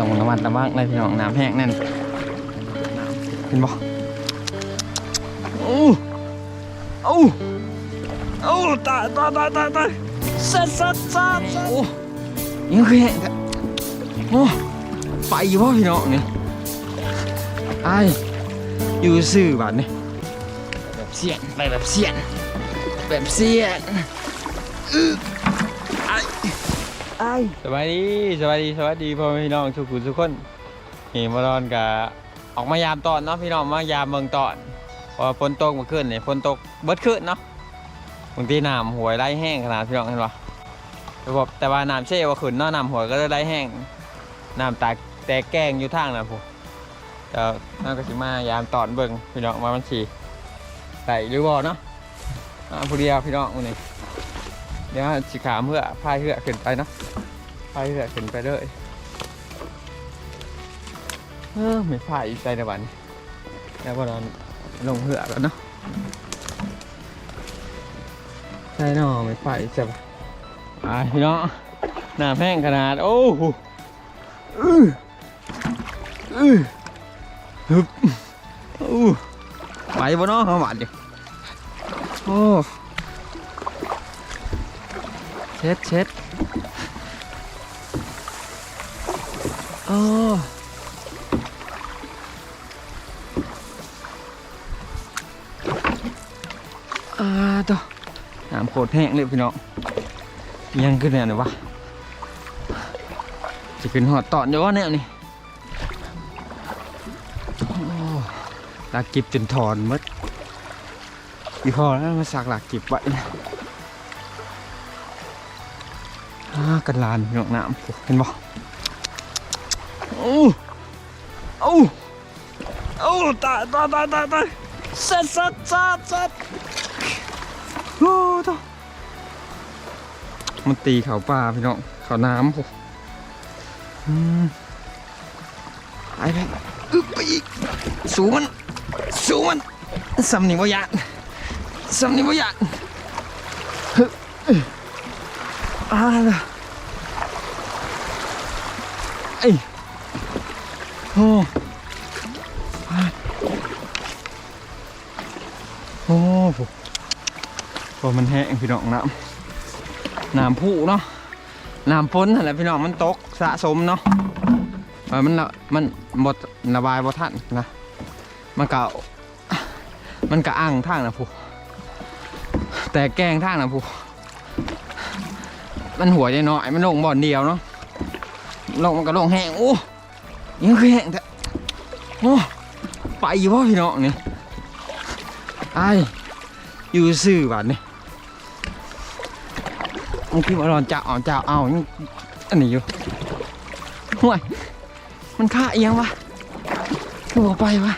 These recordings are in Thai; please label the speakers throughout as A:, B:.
A: ต้องระมัดระวังเลยพี่น้องน้ำแห้งนั่นเห็นบ่โอ้โอ้โอ้ตายตายตายตายตายสัดสัดสัดสัดโอ้ยังคือแห้งโอ้ไปอยู่บ่พี่น้องนี่ไออยู่ซื่อบาดนี่ยแบบเสียนไปแบบเสียนแบบเสียน ไอ้
B: สวัสดีสวัสดีสวัสดีพ่อแม่พี่น้องทุกคนทุกคนเห็นมารอนกับออกมายามตอนเนาะพี่น้องมายามเมืองตอนพอฝนตกมื่อคืนนี่ฝนตกเบิดคืนเนาะบางทีน้ำหวยไหลแห้งขนาดพี่น้องเห็นปะแต่ว่าแต่ว่าน้ำเช่ว่าขึ้นเนาะน้ำหวยก็เลยไหลแห้งน้ำตากแตกแกงอยู่ทางนะผมเดี๋ยวน่าก็สิมายามตอนเบิ่งพี่น้องมามันฉีใส่หรือบ่เนาะผู้เดียวพี่น้องมื้อนี้ เดี๋ยวสิขามเพื่อพายเพื่อขึ้นไปเนาะไปเถอขึ้นไปเลยเออไม่ผ่ายใจในวันแล้วก็นอนลงเหือแล้วเนาะใช่เนาะไม่ผ่ายจะไปพี่น้องหน้าแห้งขนาด โอ้โหอืออือฮึบอู้ไปบ่เนาะเขาหวานดิโอ้ เช็ดเช็ดโอ้อาตัวน้ำโคตรแห้งเลยพี่น้องยังขึ้นเนี่ยหรือวะจะขึ้นหอดตอนเดี๋ยวะเนี่ยนี่โอ้ลากกิบจนถอนมดอีพอแล้วมาสักหลักกิบไว้นะ กันลานพี่น้องน้ำเห็นบ่โอ้โอ้โอ้ตายตายตายตายตายสัดสัดสัดสัดโอ้ตมันตีเขาป่าพี่น้องเขาน้ำผมอืมไปไปอึ๊บไปอีกสูงมันสูงมันสำนิวยานสำนิวยานฮึอ่าล่ะเอ้ย โอ้โอ้โหพอมันแห้งพี่น้องน้ำน้ำผู้เนาะน้ำฝนอะไรพี่น้องมันตกสะสมเนาะมันละมันบดระบายบ่ทันนะมันก็มันก็อ่างทางนะผู้แต่แกงทางนะผู้มันหัวใจน้อยมันลงบ่อนเดียวเนาะลงมันก็ลงแห้งโอ้ ยังคือแห้งแต่โอ้ไปอยู่พ่พี่น้องนี่ไออยู่ซื่อบาดนี่มึงคิดว่ารอนจะเอาจะเอายังอันนี้อยู่ห่วยมันฆ่าเอียงวะคือบอกไปวะ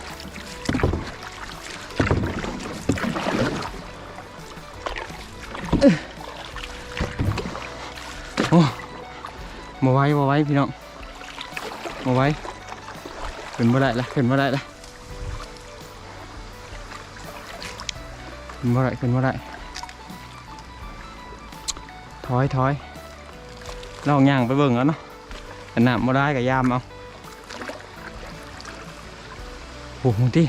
B: โอ้มาไว้มาไว้พี่น้องมาไว้ ขึ้นมาได้ละขึ้นมาได้ละขึ้นมาได้ขึ้นมาได้ถอยถอยลองย่างไปเบิ่งแล้วเนาะขนาดมาได้กับยามเอาโอ้โหที่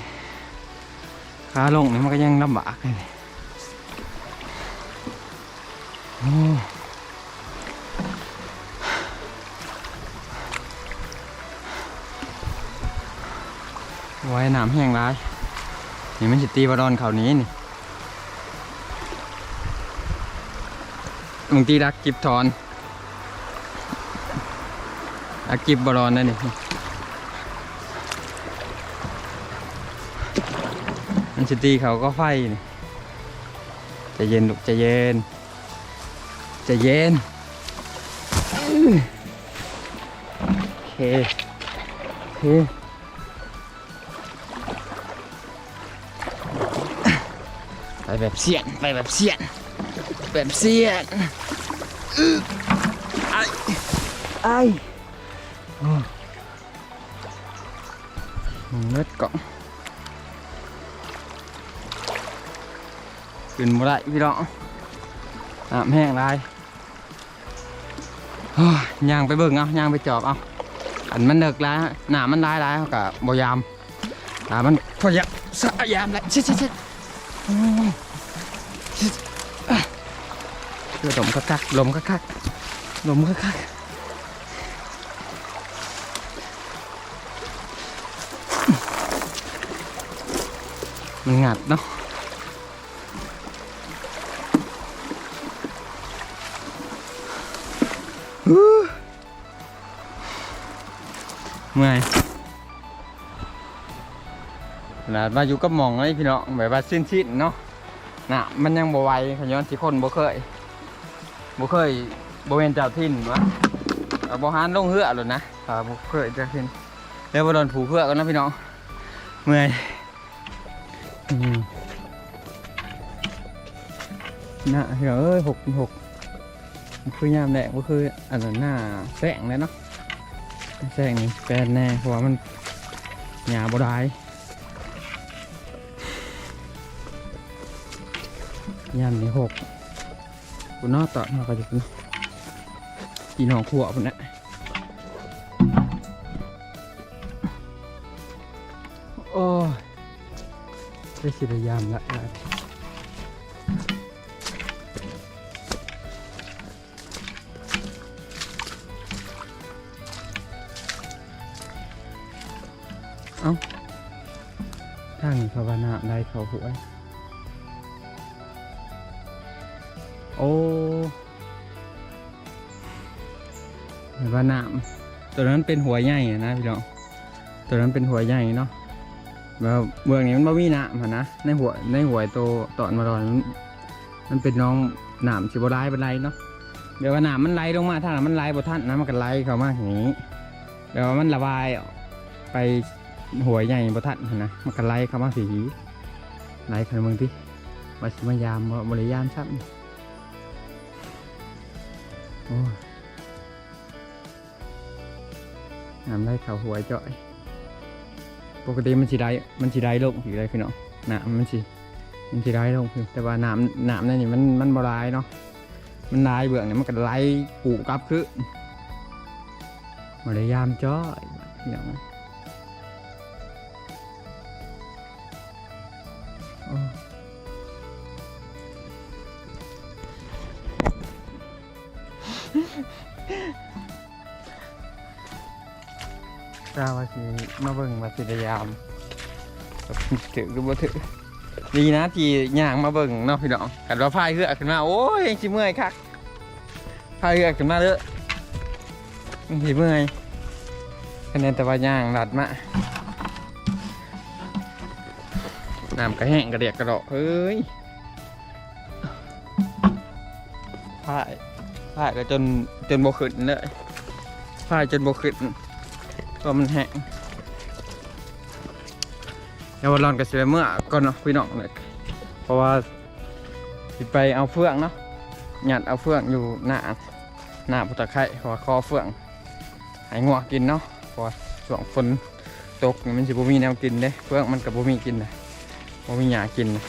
B: ขาลงนี่มันก็ยังลำบากเลยโอ้ น้ำแห้งร้าย นี่มันสิตีบอลอนเขานี้นี่บางทีรักกิบทอนรักกิบบอลอนนั่นนี่มันสิตีเขาก็ไฟนี่จะเย็นลูกจะเย็นจะเย็นโอเคโอเค แบบเสียนไปแบบเสียนแบบเสียนอื้อไอไอโอ้เม็ดก่อนขึ้นมาได้พี่น้องน้ำแห้งไรโอ้ยย่างไปเบิ่งเอาย่างไปจอบเอาไป
A: อันมันเลิกแล้วหนามันได้แล้วเขากับบยามตามันพยายามสยามแล้วชิดชิดชิ ลมคักๆลมคักๆลมคักๆมันงัดเนาะเมื่อย นาดมาอยู่กับหมองเลยพี่น้องแบบว่าสิ้นชิดเนาะน่ะมันยังบ่ไหวขย้อนสิคนบ่เคยบ่เคยบ่เป็นเจ้าถิ่นวะเอาบ่หานลงเหือหรอกนะอ่าบ่เคยเจ้าถิ่นแล้วบ่โดนผูกเพื่อกันนะพี่น้องเมื่อยอืมน่ะพี่น้องเอ้ยหกหกคือยามแดงบ่คืออันนั้นหน้าแสงเลยเนาะแสงนี่แปลนแน่เพราะว่ามันหยาบได้ ย่ามนี่หกกูนอต่อมาก็จะกินกินหองขวพุ่นนะโอ้ได้สิได้ยามละละทางนี้ภาวนาได้เขาหวย อ้ภาวนาตัวนั้นเป็นหัวใหญ่นะพี่น้องตัวนั้นเป็นหัวใหญ่เนาะแบบเบื้องนี้มันไม่มีหนามนะในหัวในหัวตัวตอนมาตอนมันเป็นน้องหนามชิบร้ายเป็นไรเนาะเดี๋ยวว่าหนามมันไหลลงมาถ้าหนามมันไหลบนท่านนะมันก็ไหลเข้ามาอย่างนี้เดี๋ยวมันระบายไปหัวใหญ่บทัดหั้นนะมันก็ไล่เข้ามาสีไล่ขันเมืองที่มาสิมายามบ่บริยามซ้ำโอ้ย น้ำได้เข่าหัวจ่อยปกติมันสีได้มันสีได้ลงอยู่ได้พี่น้องน้ำมันสีมันสีได้ลงคือแต่ว่าน้ำน้ำนั่นนี่มันมันบรายเนาะมันลายเบื่องเนี่ยมันก็ไล่ปูกลับคือมาได้ยามจ่อยพี่น้องโกล้าว่าสิมาเบิ่งมาสิพยายามถือก็บ่ถือดีนะที่ย่างมาเบิ่งเนาะพี่น้องกันว่าพายเรือขึ้นมาโอ้ยยังสิเมื่อยคักพายเรือขึ้นมาเด้อยังสิเมื่อยคะแนนแต่ว่าย่างหลัดมาน้ำกระแห้งกระเดียกกระดอกเฮ้ยพายพายก็จนจนบกขึ้นเลยพายจนบกขึ้น เพราะมันแห้งเดี๋ยววันร้อนก็สิไปเมื่อก่อนเนาะพี่น้องเลยเพราะว่าสิไปเอาเฟืองเนาะหยัดเอาเฟืองอยู่หน้าหน้าพุทธไข่เพราะว่าคอเฟืองให้งัวกินเนาะเพราะว่าช่วงฝนตกมันสิบ่มีแนวกินเด้เฟืองมันก็บ่มีกินเลยว่มีหยากินนะ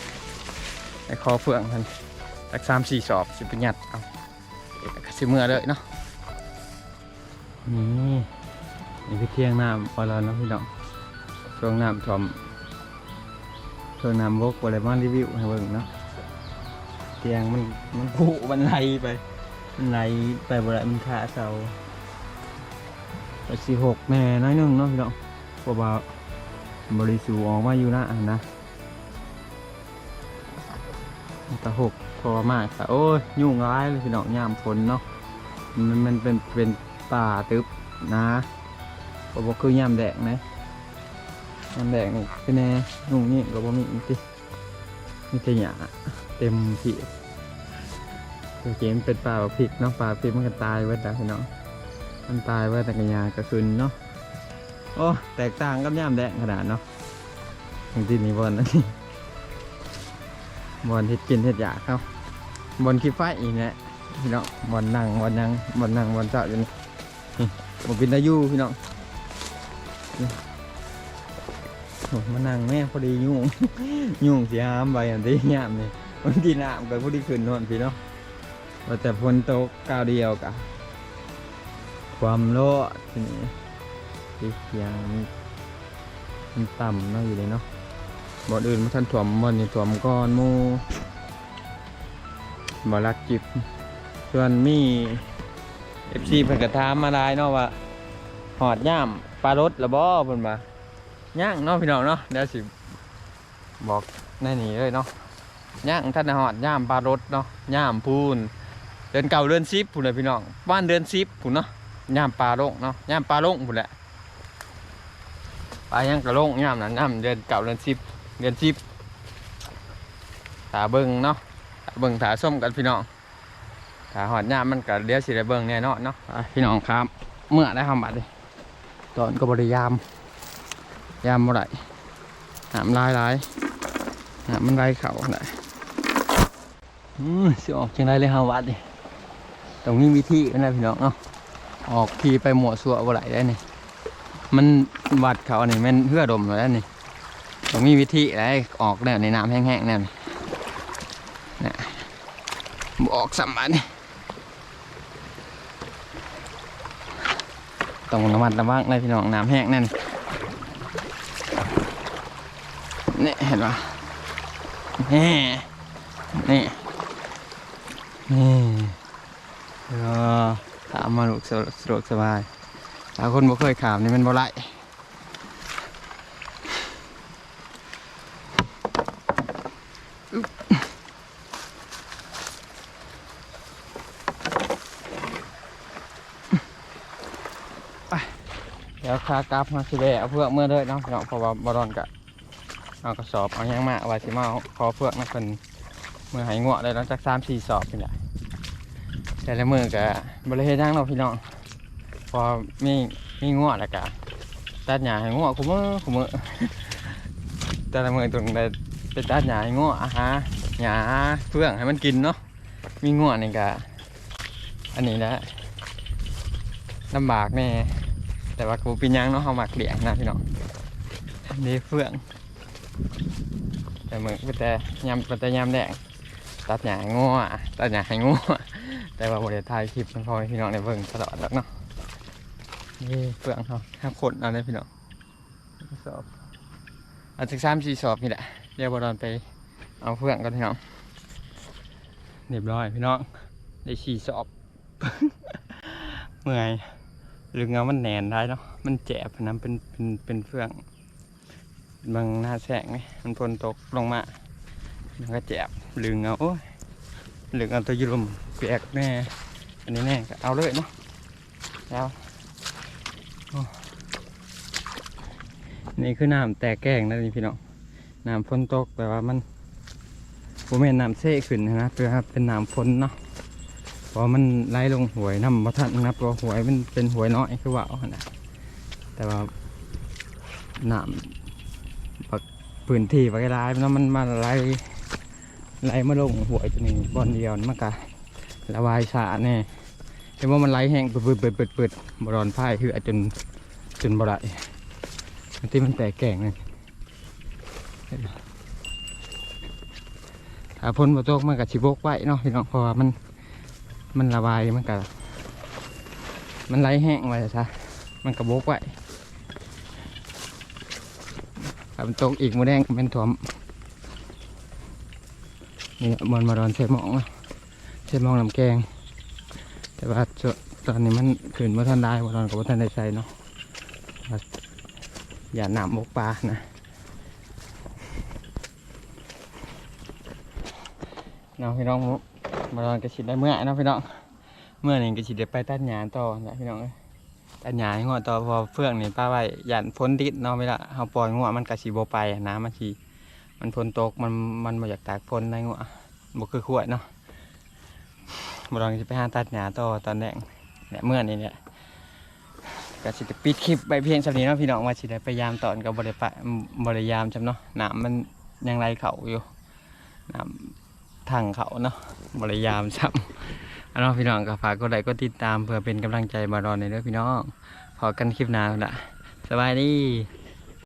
A: ไอ้คอเฟืองท่านสักสามสี่สอบสิบหยัดเอาก็สิเมื่อเลยเนาะนี่ นี่คือเที่ยงน้ำพอแล้วเนาะพี่น้องช่วงน้ำทอมช่วงน้ำบกอะไรมารีวิวให้เบิ่งเนาะเตียงมันมันผุมันไหลไปมันไหลไปบ่ได้มันขาเสาไปสี่หกแม่น้อยหนึงเนาะพี่น้องพราะว่าบริสูออกมาอยู่น้านะตะหกพอมากค่ะโอ้ยยุ่งร้ายเลยพี่น้องยามฝนเนาะมันมันเป็นเป็นป่าตึบนะ บ่บอกคือยามแดงนะยามแดงนี่คือแน่ยุ่งนี่ก็บ่มีอีกทีมีแต่หญ้าเต็มที่ตัวเกมเป็นป่าพริกเนาะป่าพริกมันก็ตายไว้แต่พี่น้องมันตายไว้แต่กัญญากระคืนเนาะโอ้แตกต่างกับยามแดงขนาดเนาะอย่างที่นี่บอลนั่นนี่บอลเฮ็ดกินเฮ็ดอยาเขาบอลขี้ไฟอีกแหละพี่น้องบอลนั่งบอลนั่งบอลนั่งบอลเจาะอยู่นี่นี่บอลเป็นอายุพี่น้อง มานั่งแม่พอดียุ่ง ยุ่งเสียหามไปอันที่ยามนี่บางทีน้ำก็พอดีขึ้นนอนพี่เน้องว่าแต่ฝนตกกาวเดียวกะความโลดทีนี้สิเสียงมันมันต่ำเนาะอยู่เลยเนาะบ่อนอื่นมันทันถ่วมบ่อนนี่ถ่วมก้อนมูบ่รักจิบส่วนมี FC เพิ่นก็ถามมาได้เนาะว่า หอดย่ามปลารสละบ่เพิ่นว่าย่างเนาะพี่น้องเนาะเดี๋ยวสิบอกในนี้เลยเนาะย่างท่านหอดย่ามปลารสเนาะย่ามพูนเดือนเก่าเดือน10พุ่นเลยพี่น้องบ้านเดือน10พุ่นเนาะย่ามปลาลงเนาะย่ามปลาลงพุ่นแหละปลายังกระลงย่ามนั้นย่ามเดือนเก่าเดือน10เดือน10ตาเบิ่งเนาะเบิ่งตาส้มกันพี่น้องถาหอดย่ามมันก็เดี๋ยวสิได้เบิ่งแน่นอนเนาะพี่น้องครับ เมื่อได้ทำบัตรเลย ตอนก็บริยาม ยามบ่ได้หามลายลายหามมันไรเข่าได้อืมสิออกจังได้เลยฮาวัดดิตรงนี้วิธีนะพี่น้องเนาะออกทีไปหมวสัวบ่ได้ได้นี่มันวัดเขาเนี่แมันเพื่อดมเลยได้นี่ตรงนี้วิธีได้ออกแล้วในน้ำแห้งๆแน่นี่นะออกสัมบันนี่ ต้องระมัดระวังเลยพี่น้องน้ำแห้งนั่นนี่เห็นปะนี่นี่นี่เออถามมาลูกสะสะดวกสบายถ้าคนบ่เคยขามนี่มันบ่ไหล เดี๋ยวขากลับมาสิแวะเอาเพื่อเมื่อเด้อเนาะพี่น้องเพราะว่าบอลอนกะเอากระสอบเอาหยังมาว่าสิมาเอาขอเพื่อกนักคนเมื่อหายงวดได้แล้วจากสามสี่สอบนี่แหละแต่ละมือกะบริเวณย่างเราพี่น้องพอมีมีงวดแล้วกะตัดหญ้าให้งวดคุมือคุมือแต่ละมือตรงได้ไปตัดหญ้าให้งวดอาหาหญ้าเพื่องให้มันกินเนาะมีงวดนี่กะอันนี้แหละลำบากแน่ แต่ว่ากูปีนังเนาะเขาหมักเลี้ยงนะพี่น้องนี่เฟือง แต่เหมือนก็แต่ยำก็แต่ยำแดงตัดหญ้าให้งัวตัดหญ้าให้งัวแต่ว่าบริถ่ายคลิปมันพอพี่น้องในเบิ่งตลอดแล้วเนาะนี่เฟืองเขาห้าคนเอาเลยพี่น้องสอบเอาจากสามสี่สอบนี่แหละเดี๋ยวบอลไปเอาเฟืองกันพี่น้องเรียบร้อยพี่น้องได้สี่สอบเมื่อย หรือเงามันแหนนได้เนาะมันแจบนะเป็นเป็นเป็นเฟื่องบางหน้าแสงไหมมันฝนตกลงมามันก็แจบหรือเงาโอ้ยหรือเงาตัวยุลมเปียกแน่อันนี้แน่ก็เอาเลยเนาะแล้วโอ้นี่คือน้ำแตกแกล้งนะนี่พี่น้องน้ำฝนตกแต่ว่ามันผมเห็นน้ำเซ่ขึ้นนะเพื่อเป็นน้ำฝนเนาะ พราะมันไหลลงหวยน้ำมาทันนับว่าหวยมันเป็นหวยน้อยคือว่าเอานะแต่ว่าน้ำปักพื้นที่ปักร้ายเนาะมันมาไหลไหลมาลงหวยตัวนี้บอลเดียวมันก็ระบายสาแน่แต่ว่ามันไหลแห้งเปืดปืดปืดปืดปืดบรอนพ่ายคือจนจนบระมันที่มันแตกแก่งเลยถ้าพ้นบตกมันกับชิบกไว้เนาะพี่น้องเพราะว่ามัน มันระบายมันก็มันไหลแห้งไว้ซะมันกระโบกไว้ถ้ามันตกอีกมือแดงเป็นถ่วมนี่มันมาดอนเสหมองเนะเสหมองลำแกง แต่ว่าตอนนี้มันขึ้นมาทันได้มาดอนกับว่าทันได้ใส่เนาะอย่าหนามบกปลานะเนาะพี่น้อง มาลองกระชิดได้เมื่อเนาะพี่น้องเมื่อนี่กระชิดได้ไปตัดหญ้าต่อนะพี่น้องเอ้ยตัดหญ้าให้งวต่อพอเฟื่องนี่ป้าไว้ยันพ้นดิดเนาะเวลาเฮาปล่อยงวมันกระชิบไปอะน้ำมันชีมันพ้นตกมันมันบ่อยากตากพ้นในงวบ่คือขวดเนาะมาลองจะไปหาตัดหญ้าต่อตอนแดงเนี่ยเมื่อนี่เนี่ยกระชิดปิดคลิปไปเพียงเท่านี้เนาะพี่น้องว่าสิได้ไปยามตอนกับบริปะบริยามจำเนาะน้ำมันยังไหลเขาอยู่น้ำ ทางเขาเนาะบริยามซ้ำอันน้องพี่น้องก็ฝากกดไลค์กดติดตามเพื่อเป็นกำลังใจมารอในเรื่องพี่น้องพอกันคลิปหน้าละสบายดี